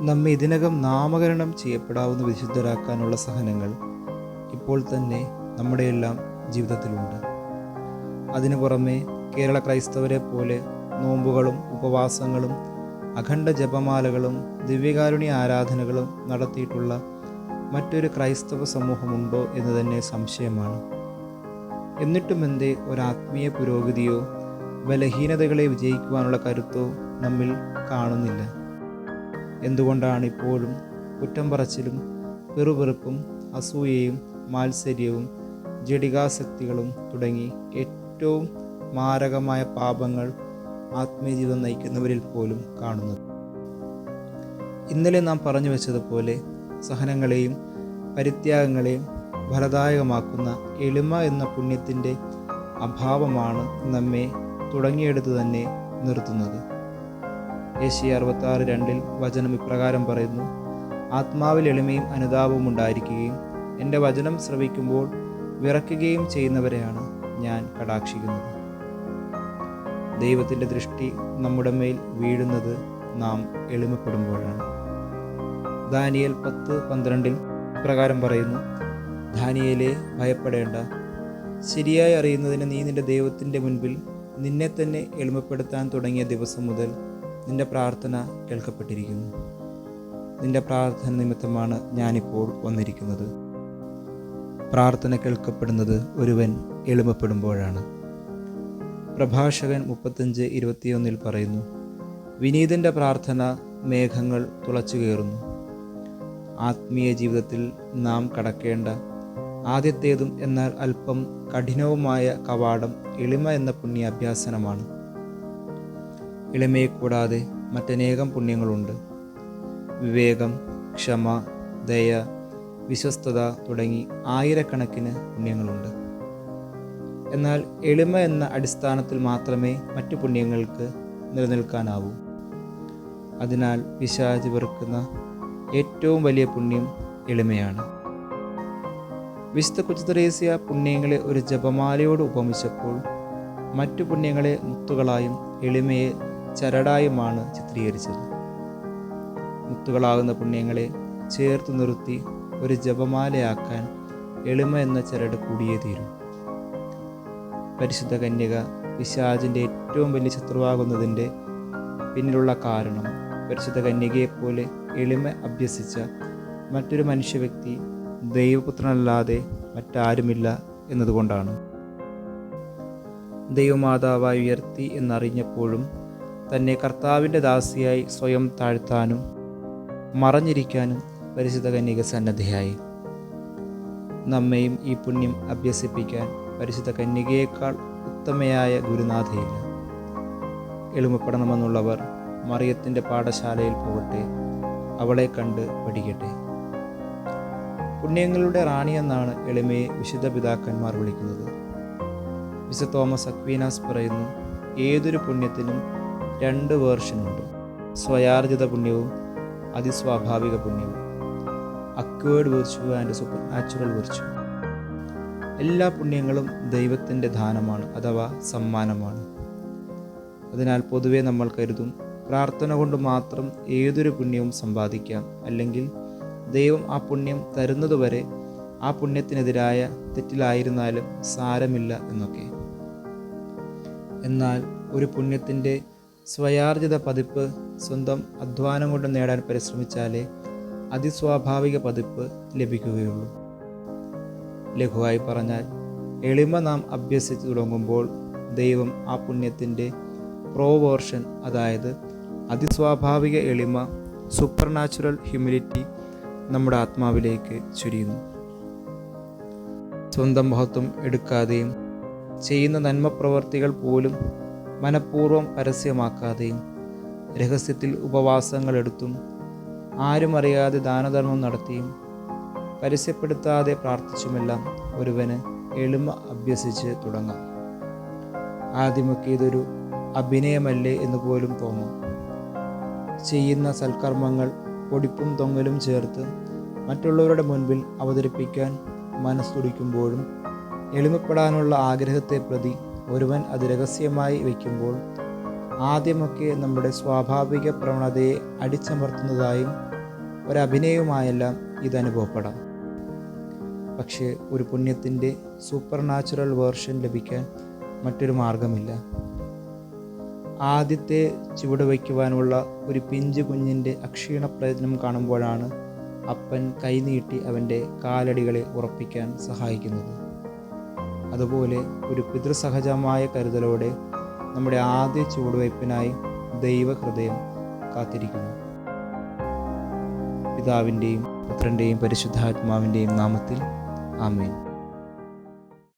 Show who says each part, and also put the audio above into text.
Speaker 1: നമ്മെ ഇതിനകം നാമകരണം ചെയ്യപ്പെടാവുന്ന വിശുദ്ധരാക്കാനുള്ള സഹനങ്ങൾ ഇപ്പോൾ തന്നെ നമ്മുടെ നമ്മുടെയെല്ലാം ജീവിതത്തിലുണ്ട്. അതിനു പുറമെ കേരള ക്രൈസ്തവരെ പോലെ നോമ്പുകളും ഉപവാസങ്ങളും അഖണ്ഡ ജപമാലകളും ദിവ്യകാരുണ്യ ആരാധനകളും നടത്തിയിട്ടുള്ള മറ്റൊരു ക്രൈസ്തവ സമൂഹമുണ്ടോ എന്ന് തന്നെ സംശയമാണ്. എന്നിട്ടും എന്തേ ഒരാത്മീയ പുരോഗതിയോ ബലഹീനതകളെ വിജയിക്കുവാനുള്ള കരുത്തോ നമ്മിൽ കാണുന്നില്ല. എന്തുകൊണ്ടാണ് ഇപ്പോഴും കുറ്റം പറച്ചിലും പെറുപെറുപ്പും അസൂയയും മാത്സര്യവും ജടികാസക്തികളും തുടങ്ങി ഏറ്റവും മാരകമായ പാപങ്ങൾ ആത്മീയ ജീവിതം നയിക്കുന്നവരിൽ പോലും കാണുന്നത്. ഇന്നലെ നാം പറഞ്ഞു വെച്ചതുപോലെ സഹനങ്ങളെയും പരിത്യാഗങ്ങളെയും ഫലദായകമാക്കുന്ന എളിമ എന്ന പുണ്യത്തിന്റെ അഭാവമാണ് നമ്മെ തുടങ്ങിയെടുത്ത് തന്നെ നിർത്തുന്നത്. ഏഷ്യ അറുപത്താറ് രണ്ടിൽ വചനം ഇപ്രകാരം പറയുന്നു ആത്മാവിൽ എളിമയും അനുതാപവും ഉണ്ടായിരിക്കുകയും എന്റെ വചനം ശ്രവിക്കുമ്പോൾ വിറക്കുകയും ചെയ്യുന്നവരെയാണ് ഞാൻ കടാക്ഷിക്കുന്നത്. ദൈവത്തിന്റെ ദൃഷ്ടി നമ്മുടെ മേൽ വീഴുന്നത് നാം എളിമപ്പെടുമ്പോഴാണ്. ദാനിയൽ പത്ത് പന്ത്രണ്ടിൽ ഇപ്രകാരം പറയുന്നു ദാനിയലെ ഭയപ്പെടേണ്ട. ശരിയായി അറിയുന്നതിന് നീ നിന്റെ ദൈവത്തിന്റെ മുൻപിൽ നിന്നെ തന്നെ എളിമപ്പെടുത്താൻ തുടങ്ങിയ ദിവസം മുതൽ നിന്റെ പ്രാർത്ഥന കേൾക്കപ്പെട്ടിരിക്കുന്നു. നിന്റെ പ്രാർത്ഥന നിമിത്തമാണ് ഞാനിപ്പോൾ വന്നിരിക്കുന്നത്. പ്രാർത്ഥന കേൾക്കപ്പെടുന്നത് ഒരുവൻ എളിമപ്പെടുമ്പോഴാണ്. പ്രഭാഷകൻ മുപ്പത്തഞ്ച് ഇരുപത്തിയൊന്നിൽ പറയുന്നു വിനീതന്റെ പ്രാർത്ഥന മേഘങ്ങൾ തുളച്ചു കയറുന്നു. ആത്മീയ ജീവിതത്തിൽ നാം കടക്കേണ്ട ആദ്യത്തേതും എന്നാൽ അല്പം കഠിനവുമായ കവാടം എളിമ എന്ന പുണ്യാഭ്യാസനമാണ്. എളിമയെ കൂടാതെ മറ്റനേകം പുണ്യങ്ങളുണ്ട്. വിവേകം ക്ഷമ ദയ വിശ്വസ്തത തുടങ്ങി ആയിരക്കണക്കിന് പുണ്യങ്ങളുണ്ട്. എന്നാൽ എളിമ എന്ന അടിസ്ഥാനത്തിൽ മാത്രമേ മറ്റു പുണ്യങ്ങൾക്ക് നിലനിൽക്കാനാവൂ. അതിനാൽ പിശാച് വെറുക്കുന്ന ഏറ്റവും വലിയ പുണ്യം എളിമയാണ്. വിശുദ്ധ കുച്ചുത്രേസ്യ പുണ്യങ്ങളെ ഒരു ജപമാലയോട് ഉപമിച്ചപ്പോൾ മറ്റു പുണ്യങ്ങളെ മുത്തുകളായും എളിമയെ ചരടായുമാണ് ചിത്രീകരിച്ചത്. മുത്തുകളാകുന്ന പുണ്യങ്ങളെ ചേർത്ത് നിർത്തി ഒരു ജപമാലയാക്കാൻ എളിമ എന്ന ചരട് കൂടിയേ തീരും. പരിശുദ്ധ കന്യക പിശാജിന്റെ ഏറ്റവും വലിയ ശത്രുവാകുന്നതിന്റെ പിന്നിലുള്ള കാരണം പരിശുദ്ധ കന്യകയെപ്പോലെ എളിമ അഭ്യസിച്ച മറ്റൊരു മനുഷ്യ വ്യക്തി ദൈവപുത്രനല്ലാതെ മറ്റാരുമില്ല എന്നതുകൊണ്ടാണ്. ദൈവമാതാവായി ഉയർത്തി എന്നറിഞ്ഞപ്പോഴും തന്നെ കർത്താവിന്റെ ദാസിയായി സ്വയം താഴ്ത്താനും മറഞ്ഞിരിക്കാനും പരിശുദ്ധ കന്യക സന്നദ്ധയായി. നമ്മയും ഈ പുണ്യം അഭ്യസിപ്പിക്കാൻ പരിശുദ്ധ കന്യകയേക്കാൾ ഉത്തമയായ ഗുരുനാഥയില്ല എളിമപ്പെടണമെന്നുള്ളവർ മറിയത്തിന്റെ പാഠശാലയിൽ പോകട്ടെ അവളെ കണ്ട് പഠിക്കട്ടെ. പുണ്യങ്ങളുടെ റാണി എന്നാണ് എളിമയെ വിശുദ്ധ പിതാക്കന്മാർ വിളിക്കുന്നത്. വിശുദ്ധ തോമസ് അക്വീനാസ് പറയുന്നു ഏതൊരു പുണ്യത്തിനും രണ്ട് വേർഷനുണ്ട്. സ്വയാർജിത പുണ്യവും അതിസ്വാഭാവിക പുണ്യവും. Acquired virtue and supernatural virtue എല്ലാ പുണ്യങ്ങളും ദൈവത്തിന്റെ ദാനമാണ് അഥവാ സമ്മാനമാണ്. അതിനാൽ പൊതുവെ നമ്മൾ കരുതും പ്രാർത്ഥന കൊണ്ട് മാത്രം ഏതൊരു പുണ്യവും സമ്പാദിക്കാം അല്ലെങ്കിൽ ദൈവം ആ പുണ്യം തരുന്നതുവരെ ആ പുണ്യത്തിനെതിരായ തെറ്റിലായിരുന്നാലും സാരമില്ല എന്നൊക്കെ. എന്നാൽ ഒരു പുണ്യത്തിന്റെ സ്വയാർജിത പതിപ്പ് സ്വന്തം അധ്വാനം കൊണ്ട് നേടാൻ പരിശ്രമിച്ചാലേ അതിസ്വാഭാവിക പതിപ്പ് ലഭിക്കുകയുള്ളൂ. ലഘുവായി പറഞ്ഞാൽ എളിമ നാം അഭ്യസിച്ചു തുടങ്ങുമ്പോൾ ദൈവം ആ പുണ്യത്തിന്റെ പ്രോവേർഷൻ അതായത് അതിസ്വാഭാവിക എളിമ സൂപ്പർ നാച്ചുറൽ ഹ്യൂമിലിറ്റി നമ്മുടെ ആത്മാവിലേക്ക് ചുരിയുന്നു. സ്വന്തം മഹത്വം എടുക്കാതെയും ചെയ്യുന്ന നന്മപ്രവർത്തികൾ പോലും മനഃപൂർവം പരസ്യമാക്കാതെയും രഹസ്യത്തിൽ ഉപവാസങ്ങൾ എടുത്തും ആരും അറിയാതെ ദാനധർമ്മം നടത്തിയും പരസ്യപ്പെടുത്താതെ പ്രാർത്ഥിച്ചുമെല്ലാം ഒരുവന് എളിമ അഭ്യസിച്ച് തുടങ്ങാം. ആദ്യമൊക്കെ ഇതൊരു അഭിനയമല്ലേ എന്ന് പോലും തോന്നും. ചെയ്യുന്ന സൽക്കർമ്മങ്ങൾ പൊടിപ്പും തൊങ്ങലും ചേർത്ത് മറ്റുള്ളവരുടെ മുൻപിൽ അവതരിപ്പിക്കാൻ മനസ്സുടിക്കുമ്പോഴും എളിമപ്പെടാനുള്ള ആഗ്രഹത്തെ പ്രതി ഒരുവൻ അത് രഹസ്യമായി വയ്ക്കുമ്പോൾ ആദ്യമൊക്കെ നമ്മുടെ സ്വാഭാവിക പ്രവണതയെ അടിച്ചമർത്തുന്നതായും ഒരഭിനയവുമായെല്ലാം ഇത് അനുഭവപ്പെടാം. പക്ഷേ ഒരു പുണ്യത്തിന്റെ സൂപ്പർ നാച്ചുറൽ വേർഷൻ ലഭിക്കാൻ മറ്റൊരു മാർഗമില്ല. ആദ്യത്തെ ചുവട് വയ്ക്കുവാനുള്ള ഒരു പിഞ്ച് കുഞ്ഞിന്റെ അക്ഷീണ പ്രയത്നം കാണുമ്പോഴാണ് അപ്പൻ കൈനീട്ടി അവന്റെ കാലടികളെ ഉറപ്പിക്കാൻ സഹായിക്കുന്നത്. അതുപോലെ ഒരു പിതൃസഹജമായ കരുതലോടെ നമ്മുടെ ആദ്യ ചുവടുവയ്പ്പിനായി ദൈവഹൃദയം കാത്തിരിക്കുന്നു. പിതാവിന്റെയും പുത്രന്റെയും പരിശുദ്ധാത്മാവിന്റെയും നാമത്തിൽ ആമേൻ.